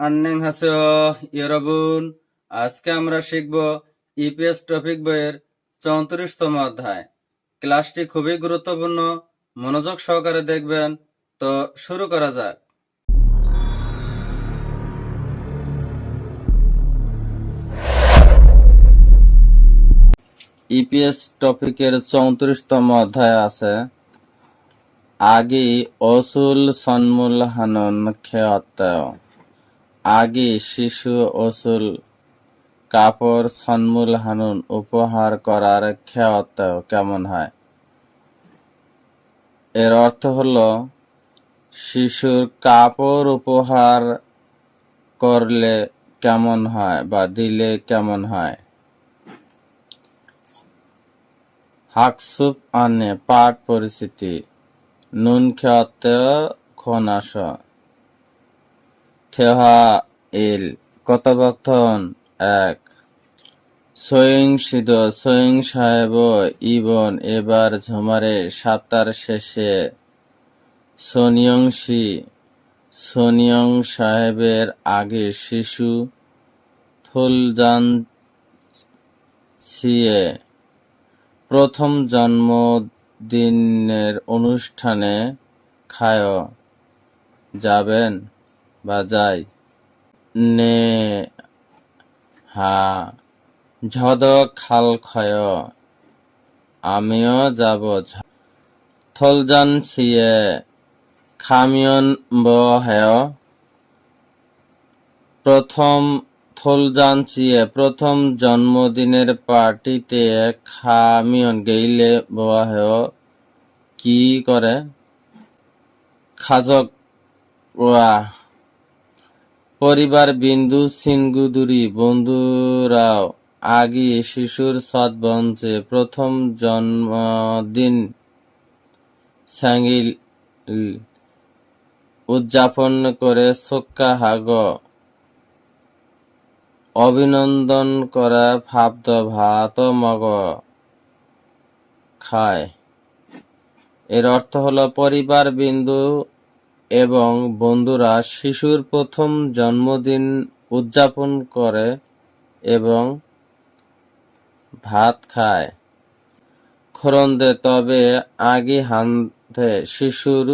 আন্নেং হাসেও ইয়রবুন। আজকে আমরা শিখব ইপিএস টপিক বইয়ের চৌত্রিশতম অধ্যায়। ক্লাসটি খুবই গুরুত্বপূর্ণ, মনোযোগ সহকারে দেখবেন। তো শুরু করা যাক। ইপিএস টপিকের চৌত্রিশতম অধ্যায় আছে, আগে অসুল সন্মূল হানন খেয়ত্তায় আগে শিশু অসুল কাপড় সন্মূল হানুন উপহার করার খেয়ত্তায় কেমন হয়? এর অর্থ হলো, শিশুর কাপড় উপহার করলে কেমন হয় বা দিলে কেমন হয়? হাকসুপ আনে পাঠ পরিস্থিতি নুন খেয়ত্তে খনাস। থেহা ইল কথোপকথন এক। সয়ং সিদ সয়ং সাহেব ইবন এবার ঝুমারে সাপ্তার শেষে সোনিয়ংশি, সোনিয়ং সাহেবের আগে শিশু থুলজান ছিয়ে প্রথম জন্মদিনের অনুষ্ঠানে খায়, যাবেন। বা যাই নে হা, ঝদ খাল খয় আমিও যাব থলজান ছিয়ে খামিয়ন ব প্রথম থলজান চিয়ে প্রথম জন্মদিনের পার্টিতে খামিয়ন গেইলে হেয়। কি করে? খাজক, ওয়া পরিবার, বিন্দু সিনগুদুরি বন্ধুরাও, আগে, শিশুর সৎবঞ্চে প্রথম জন্মদিন সাঙ্গিল উদযাপন করে সোক্কা হাগ অভিনন্দন করা ভাবদ ভাত মগ খায়। এর অর্থ হলো পরিবার, বিন্দু এবং বন্ধুরা শিশুর প্রথম জন্মদিন উদযাপন করে এবং ভাত খায়। খরন্দে, তবে আগে হান্ধে শিশুর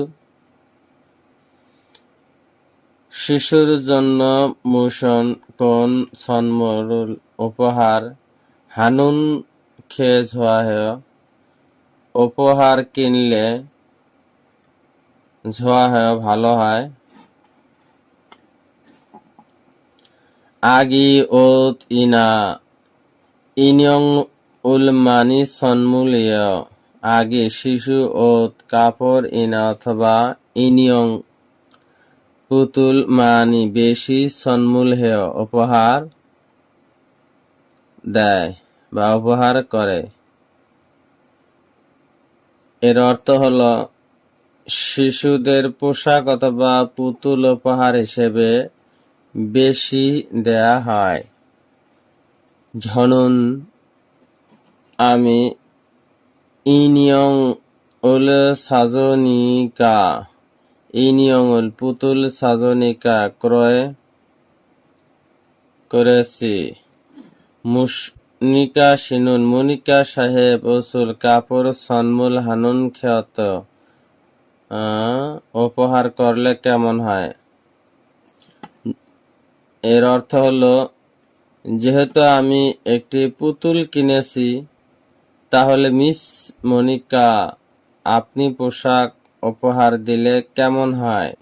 শিশুর জন্য মুসন কোন সন্মরুল উপহার, হানুন খেয়ে ছোয়া উপহার কিনলে ঝোয়া হয়, ভালো হয়। আগি ওত ইনা, ইনিয়ং উলমানি সন্মূলীয়। আগে শিশু ওত কাপড় ইনা অথবা ইনিয়ং পুতুল মানি বেশি সন্মূল হেয় উপহার দেয় বা উপহার করে। এর অর্থ হলো শিশুদের পোশাক অথবা পুতুল উপহার হিসেবে বেশি দেয়া হয়। ঝনুন আমি ইনিয়ং উল সাজনিকা, ইনিয়ং উল পুতুল সাজনিকা ক্রয় করেছি। মুনিকা সিনুন মনিকা সাহেব ওসুল কাপড় সন্মুল হানুন, খ্যাত। উপহার করলে কেমন হয়? এর অর্থ হলো, যেহেতু আমি একটি পুতুল কিনেছি, তাহলে মিস মনিকা, আপনি পোশাক উপহার দিলে কেমন হয়?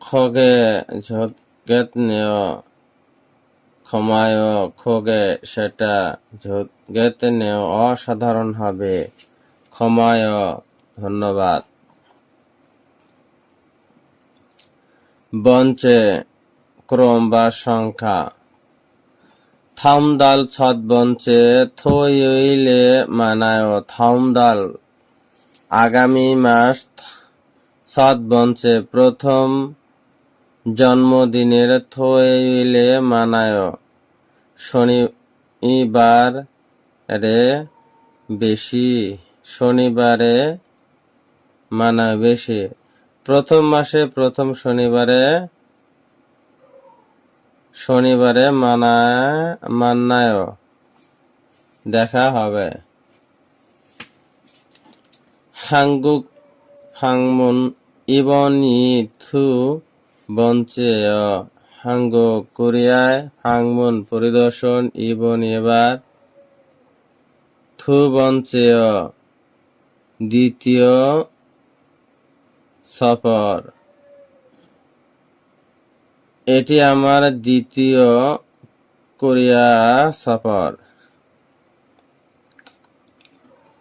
খগে ঝোৎগেত নেয় ক্ষমায় খোগে, সেটা ঝোৎগেত নেয় অসাধারণ হবে। ক্ষমায় ধন্যবাদ। বঞ্চে ক্রম বা সংখ্যা থামদাল ছদ বঞ্চে থইলে মানায় থামদাল। আগামী মাস সৎ বঞ্চে প্রথম জন্মদিনের থইলে মানায়। শনিবার রে বেশি শনিবারে মানা বেশি প্রথম মাসে প্রথম শনিবারে শনিবারে মানায় মান্নায় দেখা হবে। হাঙ্গুক ফাংমুন ইবনি থু বঞ্চে হাঙ্গু কোরিয়ায় ফাংমুন পরিদর্শন, ইবন এবার থু বঞ্চে দ্বিতীয় সফর। এটি আমার দ্বিতীয় কোরিয়া সফর।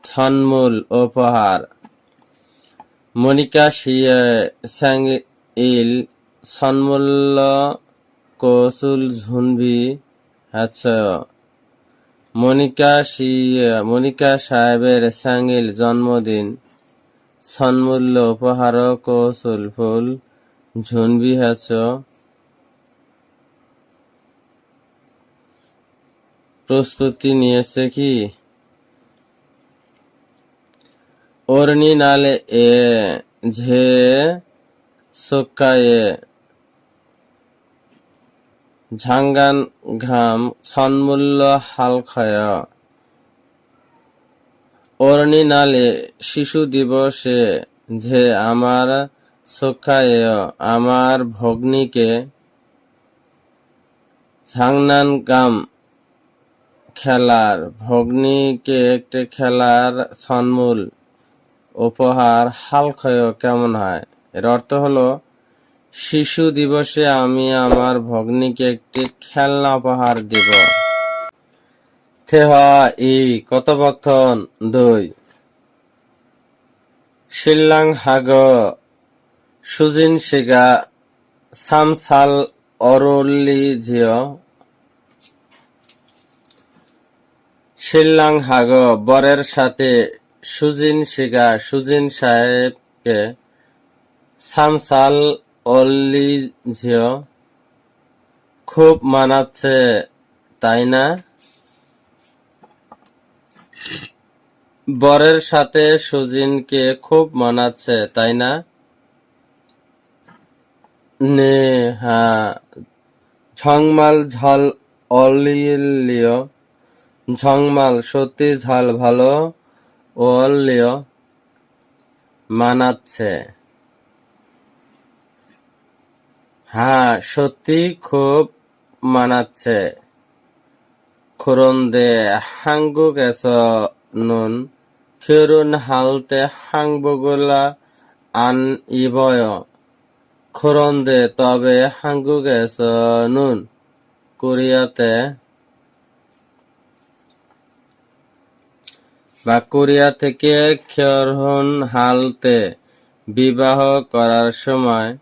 ছন্মূল উপহার। মনিকা স্যাংইল সন্মূল্য কৌশল ঝুনবি আচ্ছা মনিকা শি- মনিকা সাহেবের স্যাংইল জন্মদিন। সন্মূল্য উপহার কৌশল ফুল ঝুনবি হাচ প্রস্তুতি নিয়েছে কি? ওরনি নালে এ ঝে সোক্কায়ে ঝাঙ্গান ঘাম সন্মূল্য হালখায় ওরনি নালে শিশু দিবসে যে আমার সোক্কায়ে আমার ভগ্নীকে ঝাংনান গাম খেলার, ভগ্নীকে একটি খেলার সন্মূল উপহার, হাল হালক্ষয় কেমন হয়? এর অর্থ হলো, শিশু দিবসে আমি আমার ভগ্নীকে একটি খেলনা উপহার দিব। থেহা ই কথোপকথন দুই। শিল্লাং হাগ সুজিন শিগা সামসাল অরুলি জিও শিল্লাং হাগ বরের সাথে সুজিন শিগা সুজিন সাহেবকে সামসাল অল্লিজিও খুব মানাচ্ছে, তাই না? বরের সাথে সুজিনকে খুব মানাচ্ছে, তাই না? নে হ্যাঁ ঝংমাল ঝল অলিলিও ঝংমাল সত্যি ঝাল ভালো ও অল্লিও মানাচ্ছে। হ্যাঁ সত্যি খুব মানাচ্ছে। খুরন্দে হাঙ্গুকেস নুন। খিরুন হালতে হাংবগুলা আন ইবয়। খুরন্দে তবে হাঙ্গুকেস নুন কোরিয়াতে। বা কোরিয়া থেকে খিয়রহুন হালতে বিবাহ করার সময়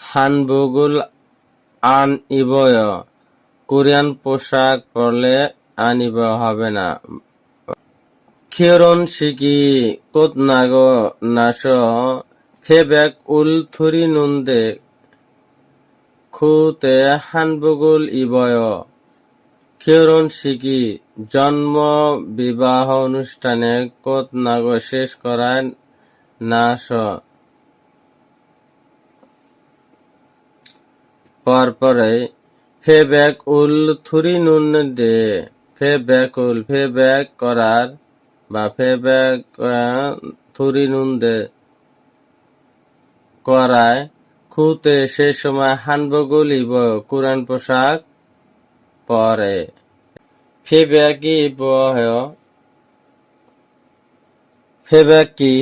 হানবুগুল আন ইবয়। কোরিয়ান পোশাক পরলে আনিব হবে না। খিয়রন শিকি কোত নাগ নাস ফেবেক উল থুরি নুন্দে, খুতে হানবুগুল ইবয়। খিয়রন শিকি জন্ম বিবাহ অনুষ্ঠানে কোত নাগ শেষ করায় নাশ। পরপরে ফে ব্যাক উল থুরি নুন দে ফে ব্যাক উল ফে ব্যাক করার বা ফে ব্যাক থুরি নুন করায়, খুতে সে সময় হানবগুল ইব কোরআন পোশাক পরে। ফে ব্যাকি বহ ফে ব্যাকি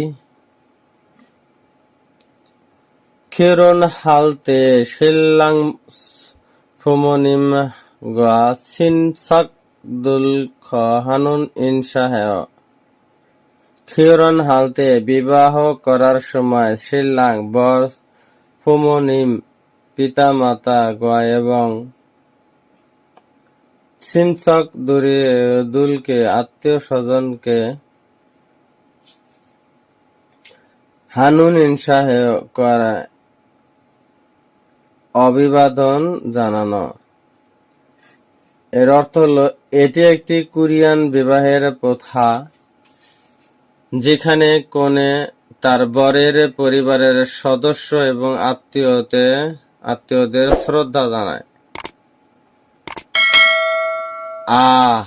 খিরন হালতে শিল্লাং ফুমনিম গা সিনসাক দুল খ হানুন খিরন হালতে বিবাহ করার সময় শিল্লাং বর ফুমনিম পিতা মাতা গা এবং সিনচক দুলকে আত্মীয় স্বজনকে হানুন ইনসাহে করা অভিবাদন জানানো। এর অর্থ হলো, এটি একটি কোরিয়ান বিবাহের প্রথা। যেখানে কনে তার বরের পরিবারের সদস্য এবং আত্মীয়তে, আত্মীয়দের শ্রদ্ধা জানায়। আ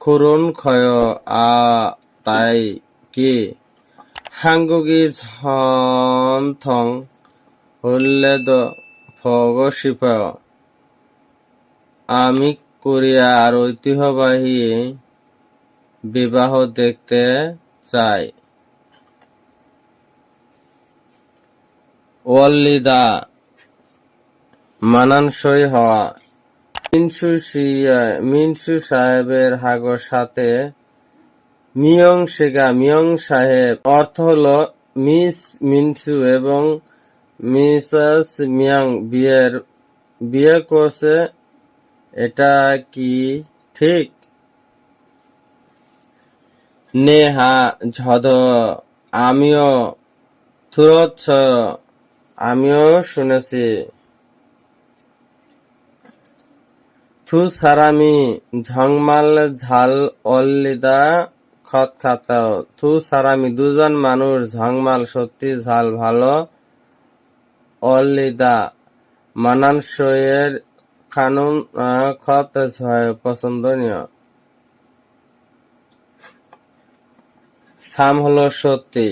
খুরুন ক্ষয় আ তাই কি? হাঙ্গুগি ঝন থং হুল্লেদ ফগশিপ আমি কোরিয়ার ঐতিহ্যবাহী বিবাহ দেখতে চাই। ওয়াল্লিদা, মানানসই হওয়া। মিনসু মিনসু সাহেবের হাগর সাথে মিয়ং সেগা মিয়ং সাহেব। অর্থ হলো মিস মিনসু এবং মিসেস মিয়াং। বিয়ের, বিয়ে করছে, এটা কি ঠিক? নেহা ঝদ আমিও থুরচ্ছ আমিও শুনেছি। থু সারামি ঝংমাল ঝাল অল্লিদা খত খাতাও থু সারামি দুজন মানুষ ঝংমাল সত্যি ঝাল ভালো অল্লিদা। মানানসইয়ের আহ, খত পছন্দনীয়। সাম হল সত্যি।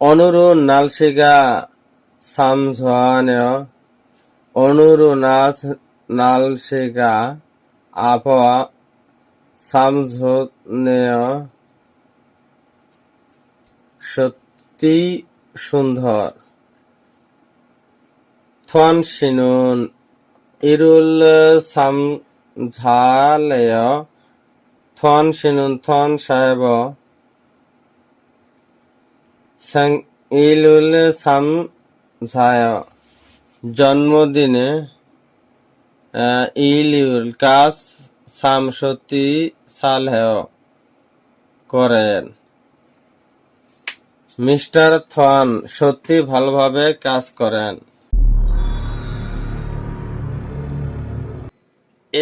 অনুরু নালসিগা সামঝানেয় অনুরু নাচ নালসিগা আবহাওয়া সামঝনেয় সত্যি সুন্দর। থন সিনুন, ইরুল সামঝালেয় থন সিনুন থন সাহেব সাং ইলুল সামঝায় জন্মদিনে আহ, ইলিউল কাজ সাম সত্যি সালহেয় করেন। মিস্টার থন সত্যি ভালোভাবে কাজ করেন।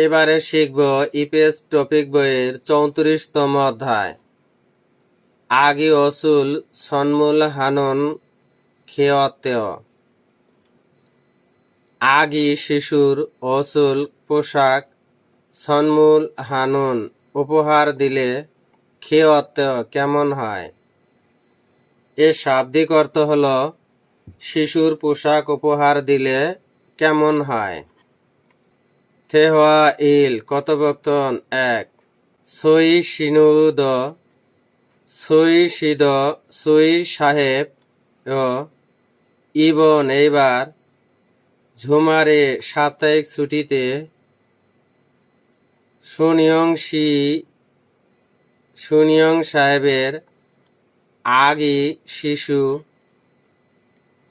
এবারে শিখব ইপিএস টপিক বইয়ের চৌত্রিশতম অধ্যায়। আগি অসুল সন্মূল হানন খেয়তেয় আগি শিশুর অসুল পোশাক সন্মূল হানুন উপহার দিলে খেয়তেয় কেমন হয়? এর শাব্দিক অর্থ হল, শিশুর পোশাক উপহার দিলে কেমন হয়? থেহা ইল কথোপকথন এক। সই সিনুদ, সই সিদ, সই সাহেব ও ইবন এইবার ঝুমারে সাপ্তাহিক ছুটিতে সুনিয়ং শি সুনিয়ং সাহেবের আগি শিশু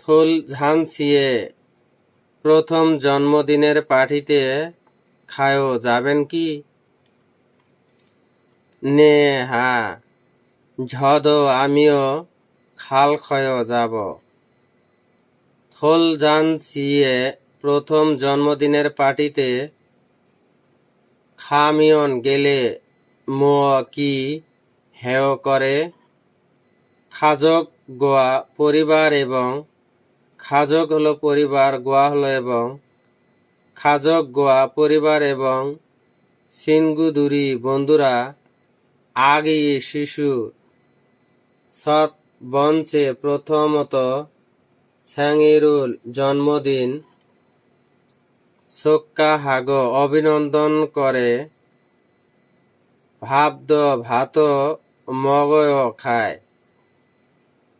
থুল ঝানসিয়ে প্রথম জন্মদিনের পার্টিতে খায়ো যাবেন কি? নে হা ঝদ, আমিও খাল ক্ষয় যাব। থল জান সিয়ে প্রথম জন্মদিনের পার্টিতে খামিয়ন গেলে মো কি হেয় করে? খাজক গোয়া পরিবার এবং খাজক হলো পরিবার, গোয়া হলো এবং খাজক গোয়া পরিবার এবং সিনগুদুরি বন্ধুরা আগে শিশু সৎ বঞ্চে প্রথমত ছ্যাঙিরুল জন্মদিন হাগ অভিনন্দন করে ভাবদ ভাত মগয় খায়।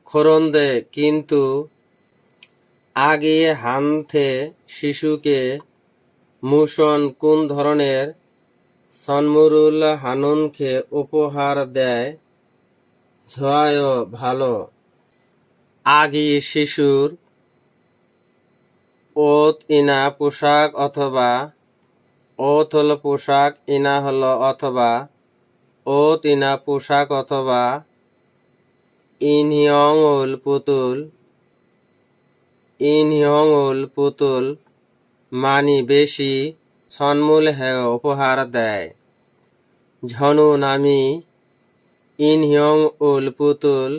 খরন্দে কিন্তু আগে হানথে শিশুকে মুসন কোন ধরনের সন্মুরুল হানুনকে উপহার দেয়? ঝয় ভালো। আগে শিশুর ওত ইনা পোশাক অথবা ওত হলো পোশাক ইনা হল অথবা ওত ইনা পোশাক অথবা ইনহিয়ংউল পুতুল ইনহিয়ংউল পুতুল মানি বেশি সন্মূল হেয় উপহার দেয়। ঝনু নামি ইনহিয়ং উল পুতুল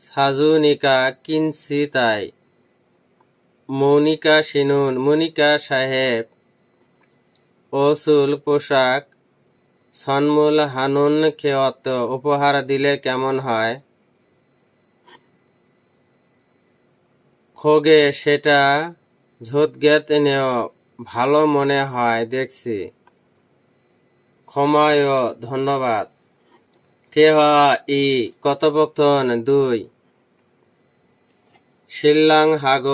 সাজুনিকা কিনসি তাই মনিকা সিনুন, মনিকা সাহেব, ওসুল পোশাক, সন্মূল হানুন খেয়ত উপহার দিলে কেমন হয়? খোগে সেটা ঝোতগেত নেও ভালো মনে হয়, দেখছি। ক্ষমায়, ধন্যবাদ। কেহ ই কথোপকথন দুই? শিল্লাং হাগ,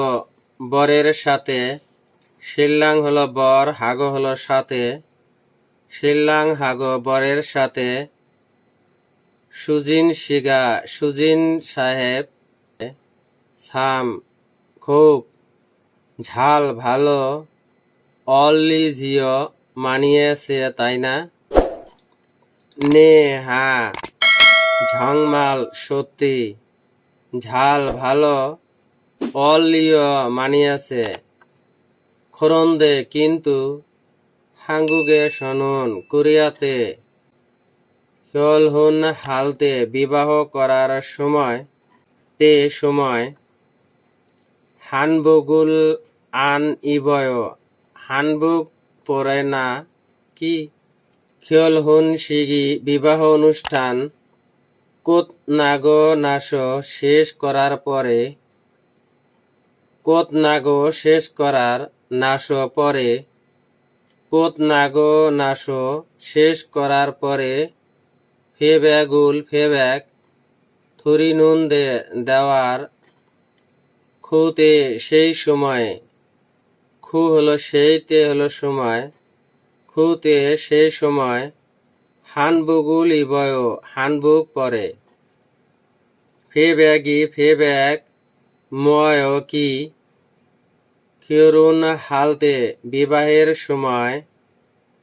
বরের সাথে। শিল্লাং হলো বর, হাগ হলো সাথে। শিল্লাং হাগ, বরের সাথে। সুজিন শিগা, সুজিন সাহেব। সাম খুব ঝাল ভালো। অলি জিও মানিয়েছে তাই না? নে, হা। ঝংমাল, সত্যি। ঝাল ভালো। অলিও মানিয়েছে খরন্দে কিন্তু হাঙ্গুগে শনুন, কোরিয়াতে। হিয়লহুন হালতে বিবাহ করার সময়, তে সময় হানবগুল আন ইবয় হানবুক পরে না কি? খিয়লহুন সিগি বিবাহ অনুষ্ঠান। কোত নাগ নাশ শেষ করার পরে কোত নাগ শেষ করার নাশ পরে কোত নাগ নাশ শেষ করার পরে ফেব্যাগুল ফেব্যাক থুরি নুন দে দেওয়ার খুতে সেই সময়ে, খু হলো সেইতে হলো সময়, খুতে সেই সময়, হানবুগুল ইবয় হানবুক পরে। ফে ব্যাগি, ফে ব্যাগ, ময় কি, কিরুন হালতে, বিবাহের সময়,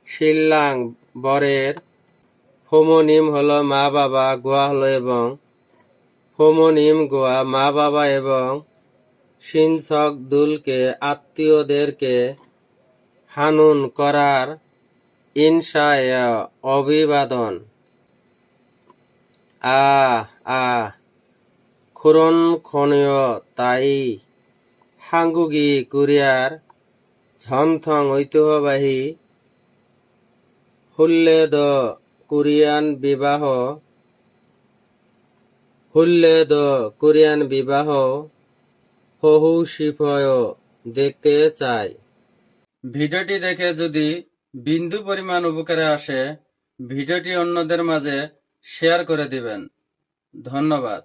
শিল্লাং বরের, হোমোনিম হলো মা বাবা, গোয়া হলো এবং, হোমোনিম গোয়া মা বাবা এবং সিনসক দুলকে, আত্মীয়দেরকে হানুন করার ইনসায় অভিবাদন। আ আ খনীয় তাই। হাঙ্গুগি কুরিয়ার ঝমথং ঐতিহ্যবাহী হুল্লেদ কোরিয়ান বিবাহ হুল্লেদ কোরিয়ান বিবাহ হহু শিফয় দেখতে চাই। ভিডিওটি দেখে যদি বিন্দু পরিমাণ উপকারে আসে, ভিডিওটি অন্যদের মাঝে শেয়ার করে দিবেন। ধন্যবাদ।